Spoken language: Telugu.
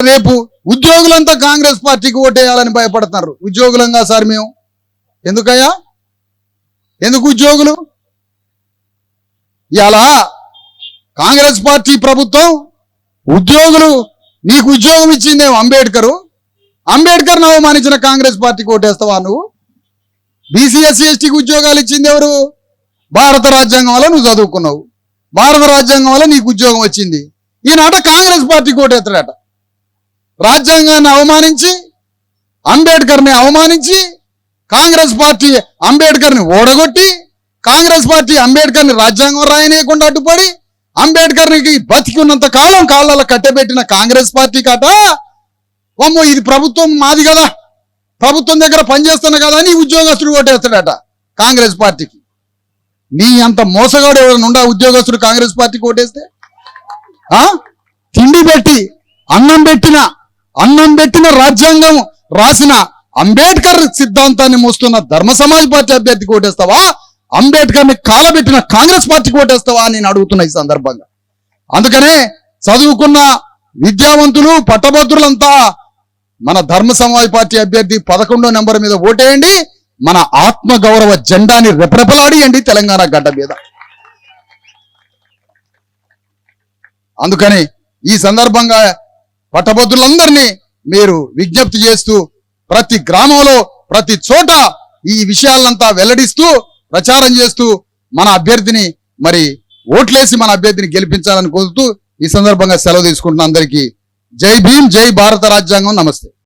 రేపు ఉద్యోగులంతా కాంగ్రెస్ పార్టీకి ఓటేయాలని భయపడుతున్నారు. ఉద్యోగులంగా సార్ మేము. ఎందుకయ్యా? ఎందుకు ఉద్యోగులు? ఇలా కాంగ్రెస్ పార్టీ ప్రభుత్వం ఉద్యోగులు నీకు ఉద్యోగం ఇచ్చిందేమో అంబేద్కరు అంబేద్కర్ అవమానించిన కాంగ్రెస్ పార్టీకి ఓటేస్తావా నువ్వు? బీసీ ఎస్సీ ఎస్టీకి ఉద్యోగాలు ఇచ్చింది ఎవరు? భారత రాజ్యాంగం వల్ల నువ్వు చదువుకున్నావు. భారత రాజ్యాంగం వల్ల నీకు ఉద్యోగం వచ్చింది. ఈనాట కాంగ్రెస్ పార్టీకి ఓటేస్తాడట రాజ్యాంగాన్ని అవమానించి అంబేద్కర్ని అవమానించి కాంగ్రెస్ పార్టీ అంబేద్కర్ని ఓడగొట్టి కాంగ్రెస్ పార్టీ అంబేద్కర్ని రాజ్యాంగం రాయనేయకుండా అడ్డుపడి అంబేద్కర్కి బతికి ఉన్నంత కాలం కాళ్ళలో కట్టబెట్టిన కాంగ్రెస్ పార్టీ కాట అమ్మో ఇది ప్రభుత్వం మాది కదా ప్రభుత్వం దగ్గర పనిచేస్తున్నా కదా అని ఉద్యోగస్తుడు ఓటేస్తాడట కాంగ్రెస్ పార్టీకి. నీ అంత మోసగాడు ఎవరైనా ఉండా ఉద్యోగస్తుడు కాంగ్రెస్ పార్టీకి ఓటేస్తే? ఆ? తిండి పెట్టి అన్నం పెట్టిన అన్నం పెట్టిన రాజ్యాంగం రాసిన అంబేద్కర్ సిద్ధాంతాన్ని మోస్తున్న ధర్మ సమాజ్ పార్టీ అభ్యర్థికి ఓటేస్తావా? అంబేద్కర్ని కాలబెట్టిన కాంగ్రెస్ పార్టీకి ఓటేస్తావా అని నేను అడుగుతున్నా ఈ సందర్భంగా. అందుకనే చదువుకున్న విద్యావంతులు పట్టభద్రులంతా మన ధర్మ సమాజ్ పార్టీ అభ్యర్థి పదకొండో నెంబర్ మీద ఓటేయండి. మన ఆత్మ గౌరవ జెండాని రెపరెపలాడియండి తెలంగాణ గడ్డ మీద. అందుకని ఈ సందర్భంగా పట్టభద్రులందరినీ మీరు విజ్ఞప్తి చేస్తూ ప్రతి గ్రామంలో ప్రతి చోట ఈ విషయాలంతా వెల్లడిస్తూ ప్రచారం చేస్తూ మన అభ్యర్థిని మరి ఓట్లేసి మన అభ్యర్థిని గెలిపించాలని కోరుతూ ఈ సందర్భంగా సెలవు తీసుకుంటున్న అందరికీ జై భీమ్ జై భారత రాజ్యాంగం. నమస్తే.